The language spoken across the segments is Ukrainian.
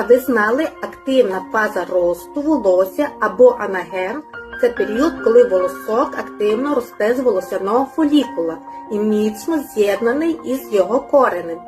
А ви знали, активна фаза росту волосся або анаген це період, коли волосок активно росте з волосяного фолікула і міцно з'єднаний із його коренем.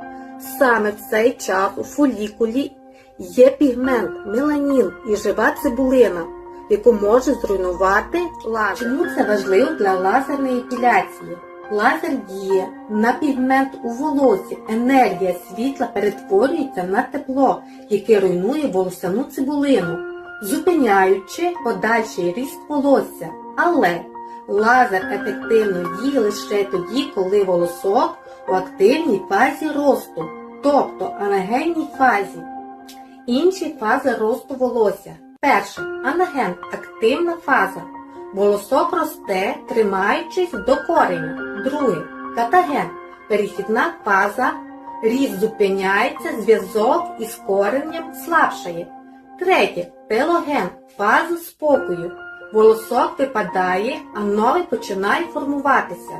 Саме в цей час у фолікулі є пігмент, меланін і жива цибулина, яку може зруйнувати лазер. Чому це важливо для лазерної епіляції? Лазер діє на пігмент у волосі. Енергія світла перетворюється на тепло, яке руйнує волосяну цибулину, зупиняючи подальший ріст волосся. Але лазер ефективно діє лише тоді, коли волосок у активній фазі росту, тобто анагенній фазі. Інші фази росту волосся. Перше анаген активна фаза. Волосок росте, тримаючись до кореня. Друге катаген перехідна фаза. Ріст зупиняється, зв'язок із коренням слабшає. Третє телоген фаза спокою. Волосок випадає, а новий починає формуватися.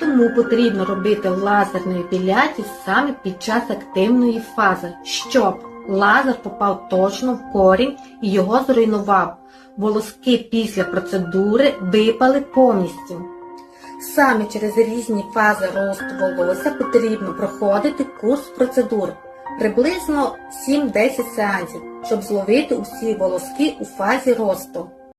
Тому потрібно робити лазерну епіляцію саме під час активної фази, щоб лазер попав точно в корінь і його зруйнував. Волоски після процедури випали повністю. Саме через різні фази росту волосся потрібно проходити курс процедур приблизно 7-10 сеансів, щоб зловити усі волоски у фазі росту.